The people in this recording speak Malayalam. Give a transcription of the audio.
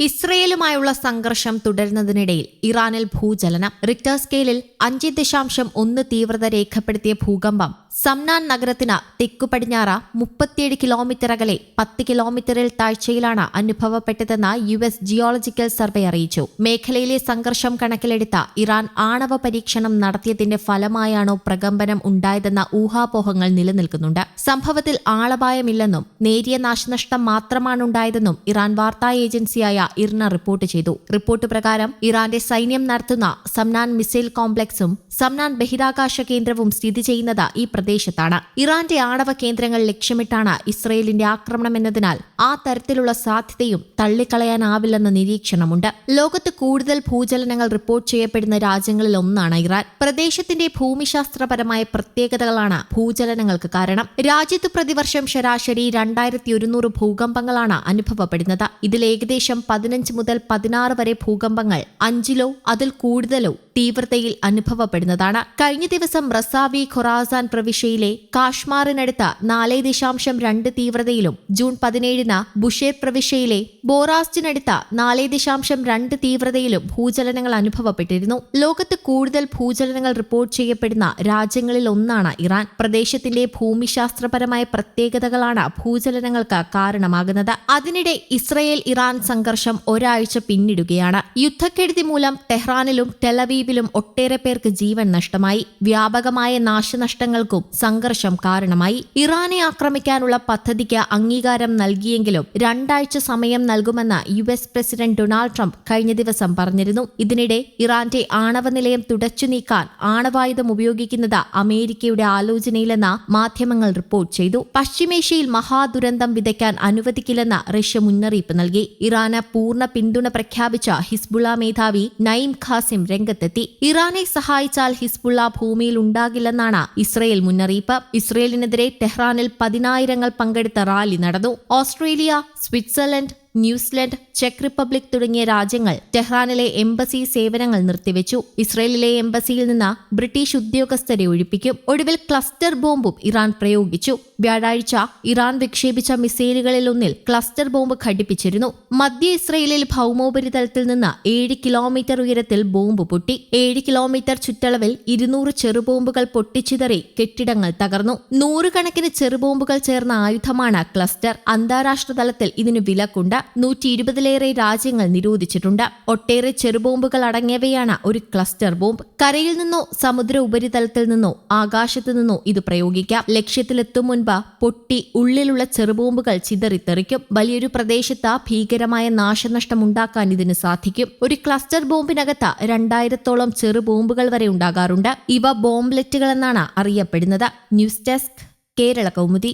ഇസ്രയേലുമായുള്ള സംഘർഷം തുടരുന്നതിനിടയിൽ ഇറാനിൽ ഭൂചലനം റിക്ടർ സ്കെയിലിൽ അഞ്ച് ദശാംശം ഒന്ന് തീവ്രത രേഖപ്പെടുത്തിയ ഭൂകമ്പം സംനാൻ നഗരത്തിന് തെക്കു പടിഞ്ഞാറ് മുപ്പത്തിയേഴ് കിലോമീറ്റർ അകലെ പത്ത് കിലോമീറ്ററിൽ താഴ്ചയിലാണ് അനുഭവപ്പെട്ടതെന്ന് യു എസ് ജിയോളജിക്കൽ സർവേ അറിയിച്ചു. മേഖലയിലെ സംഘർഷം കണക്കിലെടുത്ത ഇറാൻ ആണവ പരീക്ഷണം നടത്തിയതിന്റെ ഫലമായാണോ പ്രകമ്പനം ഉണ്ടായതെന്ന ഊഹാപോഹങ്ങൾ നിലനിൽക്കുന്നുണ്ട്. സംഭവത്തിൽ ആളപായമില്ലെന്നും നേരിയ നാശനഷ്ടം മാത്രമാണുണ്ടായതെന്നും ഇറാൻ വാർത്താ ഏജൻസിയായ ഇർന റിപ്പോർട്ട് ചെയ്തു. റിപ്പോർട്ട് പ്രകാരം ഇറാന്റെ സൈന്യം നടത്തുന്ന സംനാൻ മിസൈൽ കോംപ്ലക്സും സംനാൻ ബഹിരാകാശ കേന്ദ്രവും സ്ഥിതി ചെയ്യുന്നത് ഈ പ്രദേശത്താണ്. ഇറാന്റെ ആണവ കേന്ദ്രങ്ങൾ ലക്ഷ്യമിട്ടാണ് ഇസ്രയേലിന്റെ ആക്രമണമെന്നതിനാൽ ആ തരത്തിലുള്ള സാധ്യതയും തള്ളിക്കളയാനാവില്ലെന്ന നിരീക്ഷണമുണ്ട്. ലോകത്ത് കൂടുതൽ ഭൂചലനങ്ങൾ റിപ്പോർട്ട് ചെയ്യപ്പെടുന്ന രാജ്യങ്ങളിൽ ഒന്നാണ് ഇറാൻ. പ്രദേശത്തിന്റെ ഭൂമിശാസ്ത്രപരമായ പ്രത്യേകതകളാണ് ഭൂചലനങ്ങൾക്ക് കാരണം. രാജ്യത്ത് പ്രതിവർഷം ശരാശരി രണ്ടായിരത്തി ഒരുന്നൂറ് ഭൂകമ്പങ്ങളാണ് അനുഭവപ്പെടുന്നത്. ഇതിൽ ഏകദേശം പതിനഞ്ച് മുതൽ പതിനാറ് വരെ ഭൂകമ്പങ്ങൾ അഞ്ചിലോ അതിൽ കൂടുതലോ തീവ്രതയിൽ അനുഭവപ്പെടുന്നതാണ്. കഴിഞ്ഞ ദിവസം റസാവി ഖൊറാസാൻ പ്രവിശ്യയിലെ കാഷ്മാറിനടുത്ത് നാല് ദശാംശം രണ്ട് തീവ്രതയിലും ജൂൺ പതിനേഴിന് ബുഷേർ പ്രവിശ്യയിലെ ബോറാസ്റ്റിനടുത്ത് നാല് ദശാംശം രണ്ട് തീവ്രതയിലും ഭൂചലനങ്ങൾ അനുഭവപ്പെട്ടിരുന്നു. ലോകത്ത് കൂടുതൽ ഭൂചലനങ്ങൾ റിപ്പോർട്ട് ചെയ്യപ്പെടുന്ന രാജ്യങ്ങളിൽ ഒന്നാണ് ഇറാൻ. പ്രദേശത്തിന്റെ ഭൂമിശാസ്ത്രപരമായ പ്രത്യേകതകളാണ് ഭൂചലനങ്ങൾക്ക് കാരണമാകുന്നത്. അതിനിടെ ഇസ്രയേൽ ഇറാൻ സംഘർഷം ഒരാഴ്ച പിന്നിടുകയാണ്. യുദ്ധക്കെടുതി മൂലം ടെഹ്റാനിലും ടെലവീവിലും ഒട്ടേറെ പേർക്ക് ജീവൻ നഷ്ടമായി. വ്യാപകമായ നാശനഷ്ടങ്ങൾക്കും സംഘർഷം കാരണമായി. ഇറാനെ ആക്രമിക്കാനുള്ള പദ്ധതിക്ക് അംഗീകാരം നൽകിയെങ്കിലും രണ്ടാഴ്ച സമയം നൽകുമെന്ന് U S president Donald Trump കഴിഞ്ഞ ദിവസം പറഞ്ഞിരുന്നു. ഇതിനിടെ ഇറാന്റെ ആണവ നിലയം തുടച്ചു നീക്കാൻ ആണവായുധം ഉപയോഗിക്കുന്നത് അമേരിക്കയുടെ ആലോചനയിലെന്ന് മാധ്യമങ്ങൾ റിപ്പോർട്ട് ചെയ്തു. പശ്ചിമേഷ്യയിൽ മഹാദുരന്തം വിതയ്ക്കാൻ അനുവദിക്കില്ലെന്ന് റഷ്യ മുന്നറിയിപ്പ് നൽകി. ഇറാന് പൂർണ പിന്തുണ പ്രഖ്യാപിച്ച ഹിസ്ബുള മേധാവി നയിം ഖാസിം രംഗത്തെത്തി. ഇറാനെ സഹായിച്ചാൽ ഹിസ്ബുള്ള ഭൂമിയിൽ ഉണ്ടാകില്ലെന്നാണ് ഇസ്രയേൽ മുന്നറിയിപ്പ്. ഇസ്രയേലിനെതിരെ ടെഹ്റാനിൽ പതിനായിരങ്ങൾ പങ്കെടുത്ത റാലി നടന്നു. ഓസ്ട്രേലിയ സ്വിറ്റ്സർലൻഡ് ന്യൂസിലൻഡ് ചെക്ക് റിപ്പബ്ലിക് തുടങ്ങിയ രാജ്യങ്ങൾ ടെഹ്റാനിലെ എംബസി സേവനങ്ങൾ നിർത്തിവെച്ചു. ഇസ്രയേലിലെ എംബസിയിൽ നിന്ന് ബ്രിട്ടീഷ് ഉദ്യോഗസ്ഥരെ ഒഴിപ്പിക്കും. ഒടുവിൽ ക്ലസ്റ്റർ ബോംബും ഇറാൻ പ്രയോഗിച്ചു. വ്യാഴാഴ്ച ഇറാൻ വിക്ഷേപിച്ച മിസൈലുകളിലൊന്നിൽ ക്ലസ്റ്റർ ബോംബ് ഘടിപ്പിച്ചിരുന്നു. മധ്യ ഇസ്രയേലിൽ ഭൗമോപരിതലത്തിൽ നിന്ന് ഏഴ് കിലോമീറ്റർ ഉയരത്തിൽ ബോംബ് പൊട്ടി. ഏഴ് കിലോമീറ്റർ ചുറ്റളവിൽ ഇരുന്നൂറ് ചെറുബോംബുകൾ പൊട്ടിച്ചിതറി കെട്ടിടങ്ങൾ തകർന്നു. നൂറുകണക്കിന് ചെറുബോംബുകൾ ചേർന്ന ആയുധമാണ് ക്ലസ്റ്റർ. അന്താരാഷ്ട്ര തലത്തിൽ ഇതിന് വിലക്കുണ്ട്. നൂറ്റി ഇരുപതിലേറെ രാജ്യങ്ങൾ നിരോധിച്ചിട്ടുണ്ട്. ഒട്ടേറെ ചെറുബോംബുകൾ അടങ്ങിയവയാണ് ഒരു ക്ലസ്റ്റർ ബോംബ് കരയിൽ നിന്നോ സമുദ്ര ഉപരിതലത്തിൽ നിന്നോ ആകാശത്തു നിന്നോ ഇത് പ്രയോഗിക്കാം. ലക്ഷ്യത്തിലെത്തും മുൻപ് പൊട്ടി ഉള്ളിലുള്ള ചെറുബോംബുകൾ ചിതറിത്തെറിക്കും. വലിയൊരു പ്രദേശത്ത് ഭീകരമായ നാശനഷ്ടം ഉണ്ടാക്കാൻ ഇതിന് സാധിക്കും. ഒരു ക്ലസ്റ്റർ ബോംബിനകത്ത് രണ്ടായിരത്തോളം ചെറുബോംബുകൾ വരെ ഉണ്ടാകാറുണ്ട്. ഇവ ബോംബ്ലെറ്റുകൾ എന്നാണ് അറിയപ്പെടുന്നത്. News desk Kerala Kaumudi.